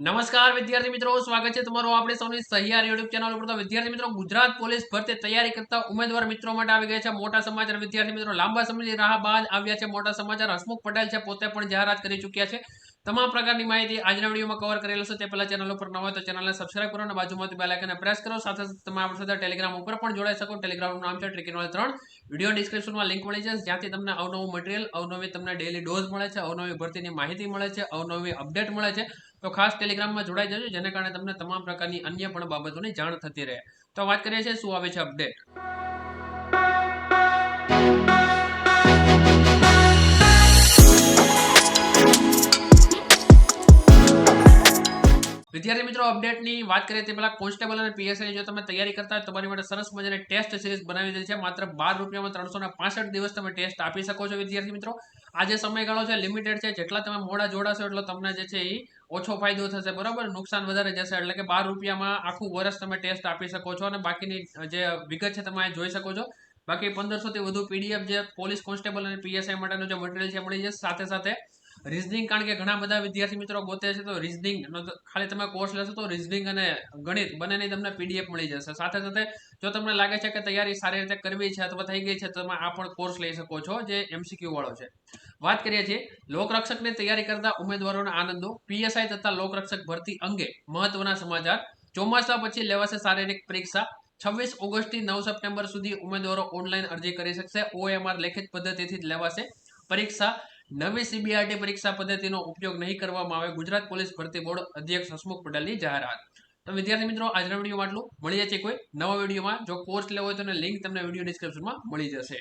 નમસ્કાર, વિદ્યાર્થી મિત્રો. સ્વાગત છે તમારું આપણે સૌની સહિયાર યુટ્યુબ ચેનલ ઉપર. તો વિદ્યાર્થી મિત્રો, ગુજરાત પોલીસ ભરતી તૈયારી કરતા ઉમેદવાર મિત્રો માટે આવી ગયા છે મોટા સમાચાર. વિદ્યાર્થી મિત્રો, લાંબા સમયની રાહ બાદ આવ્યા છે મોટા સમાચાર. હસમુખ પટેલ છે, પોતે પણ જાહેરાત કરી ચૂક્યા છે. તમામ પ્રકારની માહિતી આજના વિડીયોમાં કવર કરેલ છે તે પહેલા ચેનલ ઉપર ન હોય તો ચેનલને સબસ્ક્રાઇબ કરો અને બાજુમાંથી બેલ આઇકનને પ્રેસ કરો. સાથે સાથે તમે આપણી સાથે ટેલિગ્રામ ઉપર પણ જોડાઈ શકો. ટેલિગ્રામનું નામ છે ટ્રિકિનોલ ત્રણ. વીડિયો ડિસ્ક્રિપ્શનમાં લિંક મળી જશે. જ્યાંથી તમને અવનવું મટીરિયલ અવનવી તમને ડેલી ડોઝ મળે છે. અવનવી ભરતીની માહિતી મળે છે. અવનવી અપડેટ મળે છે. તો ખાસ ટેલિગ્રામમાં જોડાઈ જજો, જેને કારણે તમને તમામ પ્રકારની અન્ય પણ બાબતોની જાણ થતી રહે. તો વાત કરીએ છીએ શું આવે છે અપડેટ વિદ્યાર્થી મિત્રો અપડેટની વાત કરીએ તે પહેલાં કોન્સ્ટેબલ અને પીએસઆઈ જો તમે તૈયારી કરતા હોય તમારી માટે સરસ મજાની ટેસ્ટ સિરીઝ બનાવી દીધી છે. માત્ર બાર રૂપિયામાં ત્રણસો દિવસ તમે ટેસ્ટ આપી શકો છો વિદ્યાર્થી મિત્રો. આ જે સમયગાળો છે લિમિટેડ છે, જેટલા તમે મોડા જોડાશો એટલો તમને જે છે એ ઓછો ફાયદો થશે, બરાબર? નુકસાન વધારે જશે, એટલે કે બાર રૂપિયામાં આખું વર્ષ તમે ટેસ્ટ આપી શકો છો અને બાકીની જે વિગત છે તમે જોઈ શકો છો. બાકી પંદરસોથી વધુ પીડીએફ જે પોલીસ કોન્સ્ટેબલ અને પીએસઆઈ માટેનું જે મટીરિયલ છે મળી જશે સાથે સાથે. રિઝનિંગ કારણ કે ઘણા બધા વિદ્યાર્થી મિત્રો ગોતે છે તો રિઝનિંગ ખાલી તમે કોર્સ લેશો તો રિઝનિંગ અને ગણિત બંનેની તમને પીડીએફ મળી જશે. સાથે સાથે જો તમને લાગે છે કે તૈયારી સારી રીતે કરવી છે અથવા થઈ ગઈ છે તમે આ પણ કોર્સ લઈ શકો છો, જે એમસીક્યુ વાળો છે. વાત કરીએ છીએ લોકરક્ષકની તૈયારી કરતા ઉમેદવારોના આનંદો પીએસઆઈ તથા લોકરક્ષક ભરતી અંગે મહત્વના સમાચાર. ચોમાસા પછી લેવાશે શારીરિક પરીક્ષા. છવ્વીસ ઓગસ્ટથી નવ સપ્ટેમ્બર સુધી ઉમેદવારો ઓનલાઈન અરજી કરી શકશે. ઓએમઆર લેખિત પદ્ધતિથી જ લેવાશે પરીક્ષા. નવી સીબીઆરટી પરીક્ષા પદ્ધતિનો ઉપયોગ નહીં કરવામાં આવે, ગુજરાત પોલીસ ભરતી બોર્ડ અધ્યક્ષ હસમુખ પટેલની જાહેરાત. તો વિદ્યાર્થી મિત્રો, આજના વિડીયોમાં આટલું. મળી જશે કોઈ નવા વિડીયોમાં. જો કોર્સ લેવો હોય તો લિંક તમને વીડિયો ડિસ્ક્રિપ્શનમાં મળી જશે.